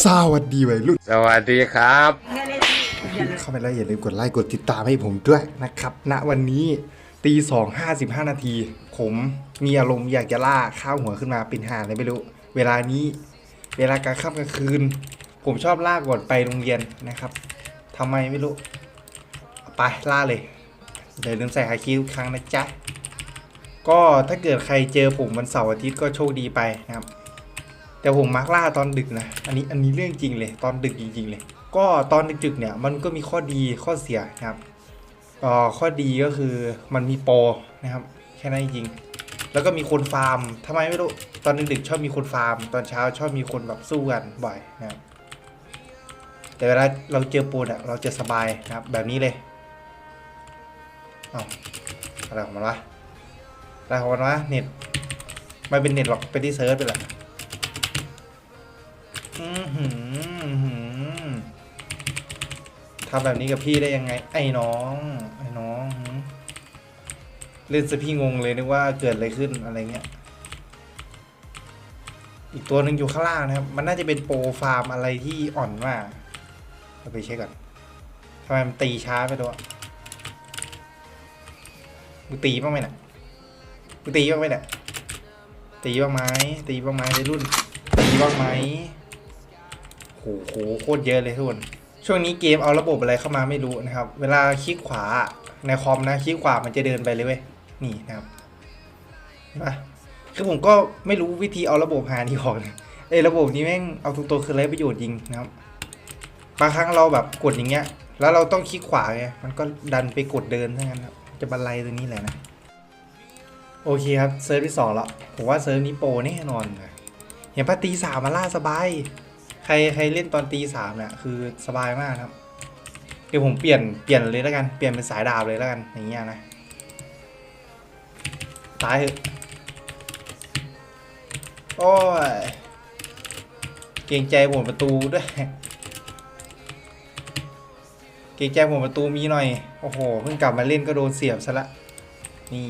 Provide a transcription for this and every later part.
สวัสดีวัยรุ่นสวัสดีครับเข้าไปแล้วอย่าลืมกดไลค์กดติดตามให้ผมด้วยนะครับณวันนี้ตีสองห้าสิบห้านาที ผมมีอารมณ์อยากจะล่าข้าวหัวขึ้นมาเป็นห่านเลยไม่รู้ เวลานี้เวลากลางค่ำกลางคืน ผมชอบล่าก่อนไปโรงเรียนนะครับทำไมไม่รู้ไปล่าเลยอย่าลืมใส่ฮาคิทุกครั้งนะจ๊ะก็ถ้าเกิดใครเจอผมวันเสาร์อาทิตย์ก็โชคดีไปนะครับ แต่ผมมักล่าตอนดึกนะ อันนี้อันนี้เรื่องจริงเลย ตอนดึกจริงๆเลย ก็ตอนดึกๆเนี่ยมันก็มีข้อดีข้อเสียนะครับเอ่อข้อดีก็คือมันมีโปรนะครับแค่นั้นจริง แล้วก็มีคนฟาร์มทำไมไม่รู้ ตอนดึกๆชอบมีคนฟาร์ม ตอนเช้าชอบมีคนแบบสู้กันบ่อยนะครับแต่เวลาเราเจอโปรอะเราจะสบายนะครับแบบนี้เลยเอาอะไรของมันวะอะไรของมันวะเน็ตไม่เป็นเน็ตหรอกไปที่เซิร์ชไปแหละ ทำแบบนี้กับพี่ได้ยังไง ไอ้น้อง ไอ้น้องเล่นซะพี่งงเลยนึกว่าเกิดอะไรขึ้นอะไรเงี้ย อีกตัวหนึ่งอยู่ข้างล่างนะครับ มันน่าจะเป็นโปรฟาร์มอะไรที่อ่อนมากเราไปเช็คก่อนทำไมมันตีช้าไปตัวมึงตีบ้างไหมน่ะมึงตีบ้างไหมน่ะตีบ้างไหมตีบ้างไหมในรุ่น ตีบ้างไหม โอ้โหโคตรเยอะเลยทุกคนช่วงนี้เกมเอาระบบอะไรเข้ามาไม่รู้นะครับ เวลาคลิกขวาในคอมนะคลิกขวามันจะเดินไปเลยเว้ยนี่นะครับเห็นปะคือผมก็ไม่รู้วิธีเอาระบบหานี่ออกนะไอ้ระบบนี้แม่งเอาตรงๆคือไรประโยชน์จริงนะครับบางครั้งเราแบบกดอย่างเงี้ย แล้วเราต้องคลิกขวาไงมันก็ดันไปกดเดินทั้งนั้นครับจะบันไลตรงนี้แหละนะโอเคครับเซิร์ฟที่สองล้วผมว่าเซิร์ฟนี้โปรแน่นอนนะเห็นปะตีสามมาล่าสบาย ใครใครเล่นตอนตีสามเนี่ยคือสบายมากครับ เดี๋ยวผมเปลี่ยนเปลี่ยนเลยแล้วกันเปลี่ยนเป็นสายดาบเลยแล้วกันอย่างเงี้ยนะตายเถอะโอ้ยเกรงใจผมประตูด้วยเกรงใจผมประตูมีหน่อยโอ้โหเพิ่งกลับมาเล่นก็โดนเสียบซะละนี่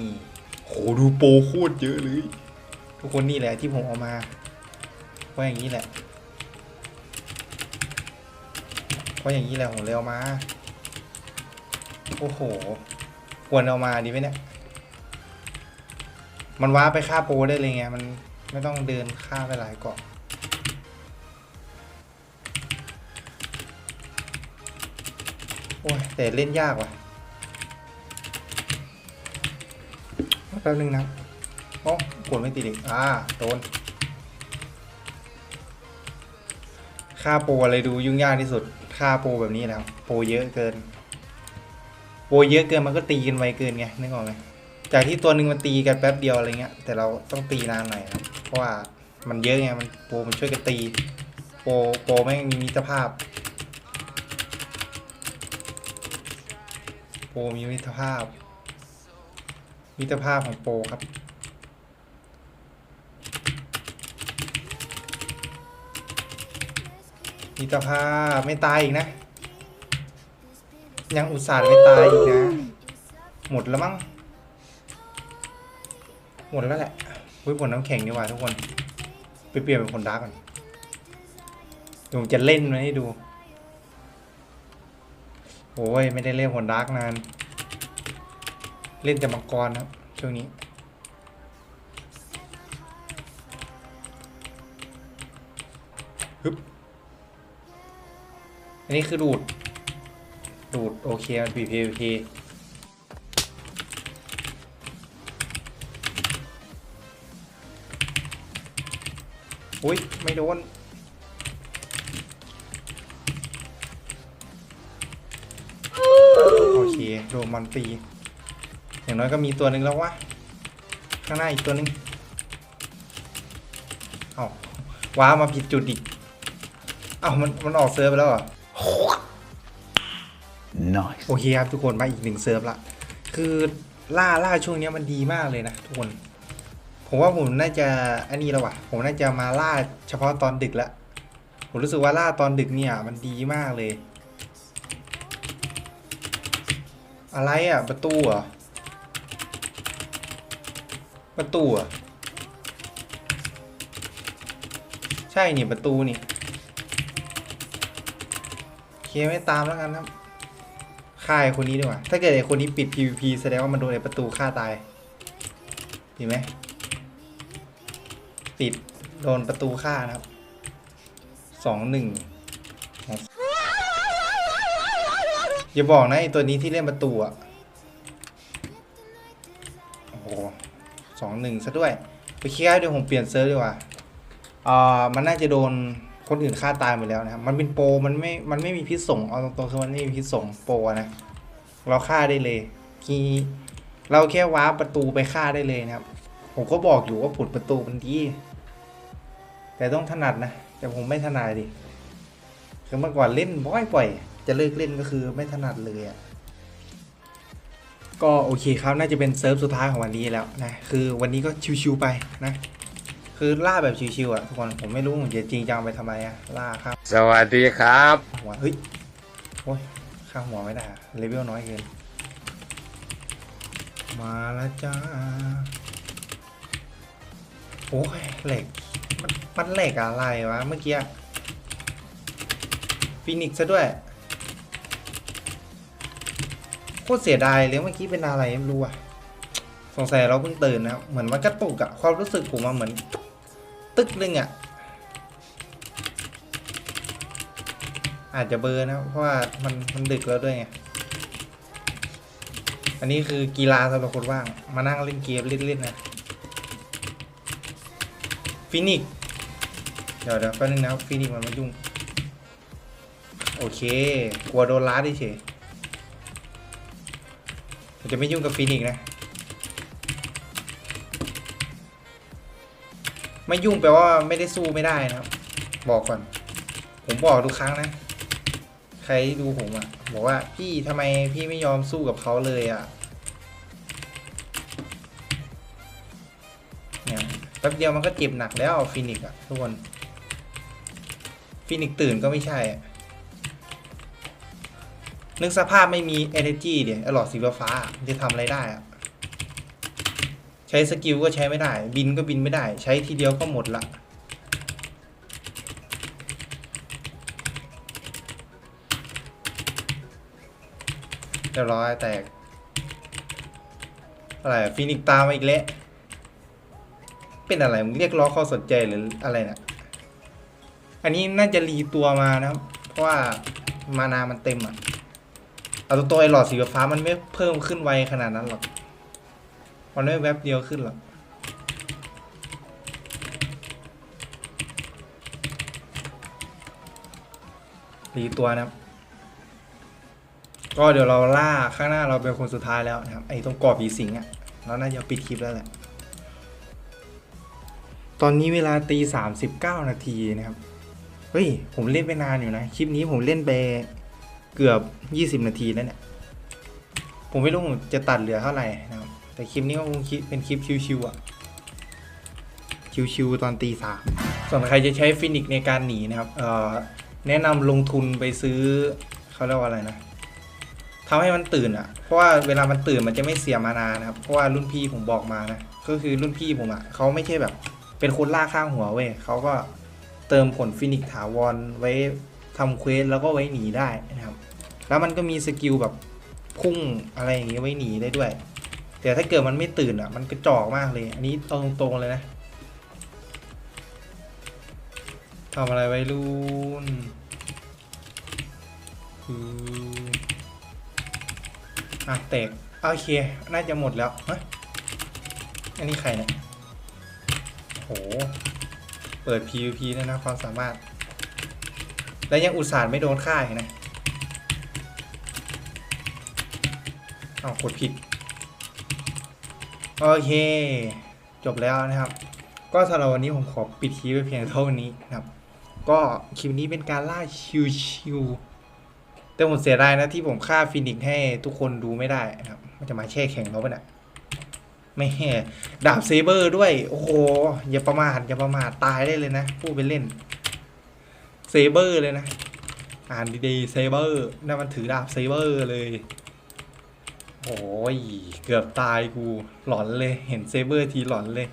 โหดูโปรโคตรเยอะเลย ทุกคนนี่แหละที่ผมเอามาว่าอย่างนี้แหละ เพราะอย่างนี้แหละผมเลยเอามา โอ้โห ควรเอามาดีไหมเนี่ย มันว้าไปฆ่าโปรได้เลยไง มันไม่ต้องเดินฆ่าไปหลายเกาะโอ้ยแต่เล่นยากว่ะแป๊บนึงนะโอ้กดไม่ติดอีกอ่าโดนค่าโปรอะไรดูยุ่งยากที่สุด ค่าโปรแบบนี้นะครับโปรเยอะเกิน โปรเยอะเกินมันก็ตีกันไวเกินไงนึกออกไหมจากที่ตัวหนึ่งมันตีกันแป๊บเดียวอะไรเงี้ย แต่เราต้องตีนานหน่อยครับเพราะว่ามันเยอะไงมันโปรมันช่วยกันตี โปรโปรแม่งมีมิตรภาพ โปรมีมิตรภาพ มิตรภาพของโปรครับ มิตรภาพไม่ตายอีกนะ ยังอุตส่าห์ไม่ตายอีกนะ หมดแล้วมั้ง หมดแล้วแหละเฮ้ยผลน้ำแข็งดีกว่าทุกคน ไปเปลี่ยนเป็นคนดาร์กก่อนเดี๋ยวผมจะเล่นมาให้ดูโอ้ยไม่ได้เล่นผลดาร์กนาน เล่นแต่มังกรครับช่วงนี้ อันนี้คือดูด ดูด โอเค มัน PPP อุ้ย ไม่โดนโอเคโดนมันตีอย่างน้อยก็มีตัวหนึ่งแล้ววะ ข้างหน้าอีกตัวหนึ่งเอาว้ามาผิดจุดอีก เอ้ามันมันออกเซิร์ฟไปแล้วเหรอ Nice. โอเคครับทุกคนมาอีกหนึ่งเซิร์ฟละ คือล่าล่าช่วงนี้มันดีมากเลยนะทุกคน ผมว่าผมน่าจะอันนี้แล้ววะผมน่าจะมาล่าเฉพาะตอนดึกละ ผมรู้สึกว่าล่าตอนดึกเนี่ยมันดีมากเลย อะไรอะ ประตูเหรอ ประตูอะ ใช่นี่ประตูนี่ เคไม่ตามแล้วกันครับฆ่าไอ้คนนี้ดีกว่า ถ้าเกิดไอ้คนนี้ปิด PVP แสดงว่ามันโดนไอ้ประตูฆ่าตายเห็นไหมปิดโดนประตูฆ่านะครับสองหนึ่งอย่าบอกนะไอ้ตัวนี้ที่เล่นประตูอะ โอ้โหสองหนึ่งซะด้วย ไปเคลียร์เดี๋ยวผมเปลี่ยนเซิร์ฟดีกว่าอ่ามันน่าจะโดน คนอื่นฆ่าตายหมดแล้วนะครับมันเป็นโปรมันไม่ มันไม่มีพิษส่งเอาตรงๆคือมันไม่มีพิษส่งโปรนะเราฆ่าได้เลยทีเราแค่ว้าประตูไปฆ่าได้เลยนะครับ ผมก็บอกอยู่ว่าผุดประตูมันดีแต่ต้องถนัดนะ แต่ผมไม่ถนัดดิคือเมื่อก่อนเล่นบ่อยๆจะเลิกเล่นก็คือไม่ถนัดเลยอะก็โอเคครับน่าจะเป็นเซิร์ฟสุดท้ายของวันนี้แล้วนะคือวันนี้ก็ชิวๆไปนะ คือล่าแบบชิวๆอะทุกคนผมไม่รู้ผมจะจริงจังไปทำไมอะล่าครับสวัสดีครับหัวเฮ้ยโอ้ยข้างหัวไม่ได้อะเลเวลน้อยเกินมาแล้วจ้าโอ้ยเหล็กมันมันเหล็กอะไรวะเมื่อกี้ฟินิกซ์ซะด้วยโคตรเสียดายเลยเมื่อกี้เป็นอะไรไม่รู้อะสงสัยเราเพิ่งตื่นนะครับเหมือนมันกระตุกอะความรู้สึกผมอะเหมือน ตึกนึงอะอาจจะเบอร์นะ เพราะว่ามันมันดึกแล้วด้วยไง อันนี้คือกีฬาสำหรับคนว่าง มานั่งเล่นเกมเล่นๆนะฟินิกเดี๋ยวเดี๋ยวแป๊บนึงนะฟินิกมันไมายุ่ง โอเค กลัวโดนล้าด้เฉยจะไม่ยุ่งกับฟีนิกนะ ไม่ยุ่งแปลว่าไม่ได้สู้ไม่ได้นะครับ บอกก่อน ผมบอกทุกครั้งนะ ใครดูผมอะบอกว่าพี่ทำไมพี่ไม่ยอมสู้กับเขาเลยอะเนี่ยแป๊บเดียวมันก็เจ็บหนักแล้วฟีนิกซ์อะทุกคนฟีนิกซ์ตื่นก็ไม่ใช่อะนึกสภาพไม่มี energy เดี๋ยวหลอดสีฟ้ามันจะทำอะไรได้อะ ใช้สกิลก็ใช้ไม่ได้ บินก็บินไม่ได้ ใช้ทีเดียวก็หมดละเรียบร้อยแตก อะไรฟินิกตามมาอีกแล้ว เป็นอะไรมึงเรียกร้องความสนใจหรืออะไรเนะี่ยอันนี้น่าจะรีตัวมานะครับ เพราะว่ามานามันเต็มอะเอาตัวไอ้หลอดสีฟ้ามันไม่เพิ่มขึ้นไวขนาดนั้นหรอก มันไม่แวบเดียวขึ้นหรอกรีตัวนะครับ ก็เดี๋ยวเราล่าข้างหน้าเราเป็นคนสุดท้ายแล้วนะครับ ไอ้ตรงกรอบผีสิงอะ่ะเราน่าจะปิดคลิปแล้วแหละ ตอนนี้เวลาตีสามสิบเก้านาทีนะครับ เฮ้ย ผมเล่นไปนานอยู่นะ คลิปนี้ผมเล่นไปเกือบ20นาทีแล้วเนี่ย ผมไม่รู้ผมจะตัดเหลือเท่าไหร่นะครับ แต่คลิปนี้ก็คงคิดเป็นคลิปชิวๆอะ ชิวๆตอนตีสามส่วนใครจะใช้ฟินิกในการหนีนะครับ เอ่อ แนะนำลงทุนไปซื้อเขาเรียกว่าอะไรนะทำให้มันตื่นอะ เพราะว่าเวลามันตื่นมันจะไม่เสียมานานะครับ เพราะว่ารุ่นพี่ผมบอกมานะ ก็คือรุ่นพี่ผมอะเขาไม่ใช่แบบ เป็นคนล่าข้างหัวเว้ยเขาก็เติมผลฟินิกถาวรไว้ทำเควสแล้วก็ไว้หนีได้นะครับ แล้วมันก็มีสกิลแบบพุ่งอะไรอย่างเงี้ยไว้หนีได้ด้วย แต่ถ้าเกิดมันไม่ตื่นอะ มันกระจอกมากเลย อันนี้ตรงตรงๆเลยนะทำอะไรไว้รุ่นคืออะแตกโอเค น่าจะหมดแล้วฮะอันนี้ใครเนี่ยโห เปิด PVP ด้วนะความสามารถ แล้วยังอุตส่าห์ไม่โดนฆ่าอีกนะ เอากดผิด โอเค จบแล้วนะครับ ก็สำหรับวันนี้ผมขอปิดคลิปไว้เพียงเท่านี้นะครับ ก็คลิปนี้เป็นการล่าชิวๆแต่ผมเสียดายนะที่ผมฆ่าฟินิกให้ทุกคนดูไม่ได้นะครับ มันจะมาแช่แข็งเราปะเนี่ยไม่ดาบเซเบอร์ด้วย โอ้โห อย่าประมาทอย่าประมาทตายได้เลยนะพูดไปเล่นเซเบอร์เลยนะ อ่านดีๆเซเบอร์นั่นมันถือดาบเซเบอร์เลย โอ้ย เกือบตายกู หลอนเลย เห็นเซเบอร์ทีหลอนเลย